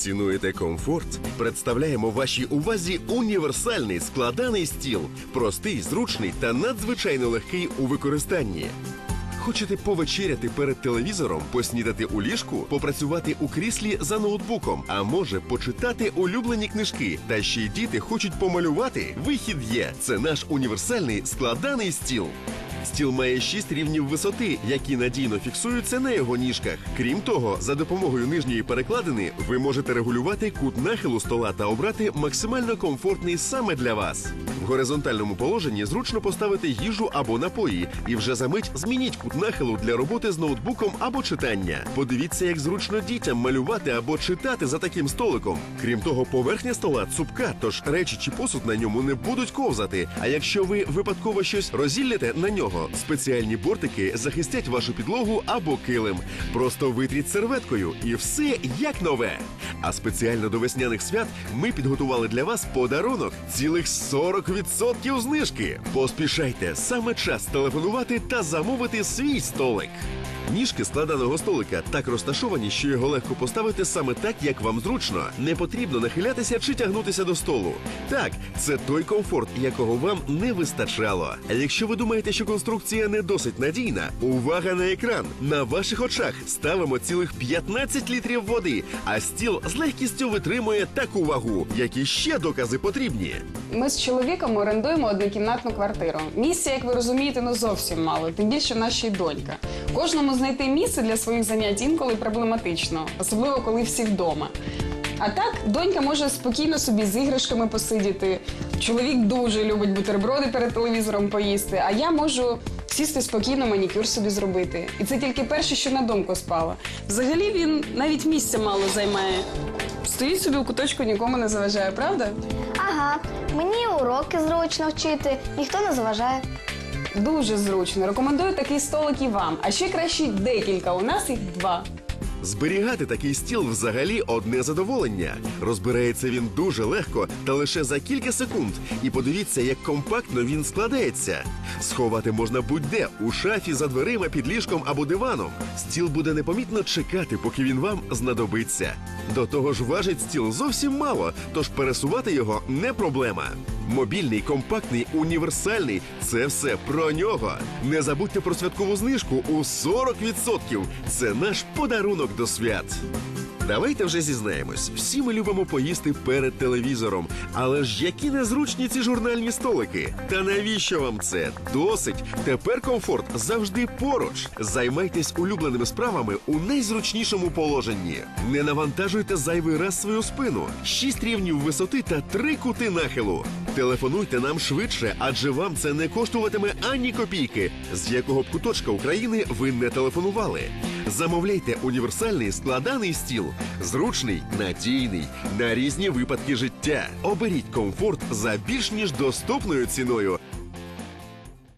Цінуєте комфорт? Представляємо вашій увазі універсальний складаний стіл, простий, зручний та надзвичайно легкий у використанні. Хочете повечеряти перед телевізором, поснідати у ліжку, попрацювати у кріслі за ноутбуком, а може почитати улюблені книжки. Та ще й діти хочуть помалювати. Вихід є. Це наш універсальний складаний стіл. Стіл має шість рівнів висоти, які надійно фіксуються на його ніжках. Крім того, за допомогою нижньої перекладини ви можете регулювати кут нахилу стола та обрати максимально комфортний саме для вас. В горизонтальному положенні зручно поставити їжу або напої, і вже за мить змініть кут нахилу для роботи з ноутбуком або читання. Подивіться, як зручно дітям малювати або читати за таким столиком. Крім того, поверхня стола цупка, тож речі чи посуд на ньому не будуть ковзати. А якщо ви випадково щось розілляте на нього, спеціальні бортики захистять вашу підлогу або килим. Просто витріть серветкою, і все як нове. А спеціально до весняних свят ми підготували для вас подарунок цілих 40% знижки. Поспішайте саме час телефонувати та замовити свій столик. Ніжки складаного столика так розташовані, що його легко поставити саме так, як вам зручно. Не потрібно нахилятися чи тягнутися до столу. Так, це той комфорт, якого вам не вистачало. А якщо ви думаєте, що конструкція не досить надійна, увага на екран. На ваших очах ставимо цілих 15 літрів води, а стіл з легкістю витримує таку вагу. Які ще докази потрібні? Ми з чоловіком орендуємо однокімнатну квартиру. Місця, як ви розумієте, ну зовсім мало, тим більше й донька. Кожному знайти місце для своїх занять інколи проблематично, особливо коли всі вдома. А так, донька може спокійно собі з іграшками посидіти. Чоловік дуже любить бутерброди перед телевізором поїсти, а я можу сісти спокійно, манікюр собі зробити. І це тільки перше, що на думку спало. Взагалі він навіть місця мало займає. Стоїть собі у куточку, нікому не заважає, правда? Ага, мені уроки зручно вчити, ніхто не заважає. Дуже зручно. Рекомендую такий столик і вам. А ще краще декілька. У нас їх два. Зберігати такий стіл взагалі одне задоволення. Розбирається він дуже легко та лише за кілька секунд. І подивіться, як компактно він складається. Сховати можна будь-де у шафі за дверима, під ліжком або диваном. Стіл буде непомітно чекати, поки він вам знадобиться. До того ж, важить стіл зовсім мало, тож пересувати його не проблема. Мобільний, компактний, універсальний це все про нього. Не забудьте про святкову знижку у 40%. Це наш подарунок до свят. Давайте вже зізнаємось, всі ми любимо поїсти перед телевізором. Але ж які незручні ці журнальні столики. Та навіщо вам це? Досить. Тепер комфорт завжди поруч. Займайтесь улюбленими справами у найзручнішому положенні. Не навантажуйте зайвий раз свою спину. Шість рівнів висоти та три кути нахилу. Телефонуйте нам швидше, адже вам це не коштуватиме ані копійки, з якого б куточка України ви не телефонували. Замовляйте універсальний складаний стіл, зручний, надійний на різні випадки життя. Оберіть комфорт за більш ніж доступною ціною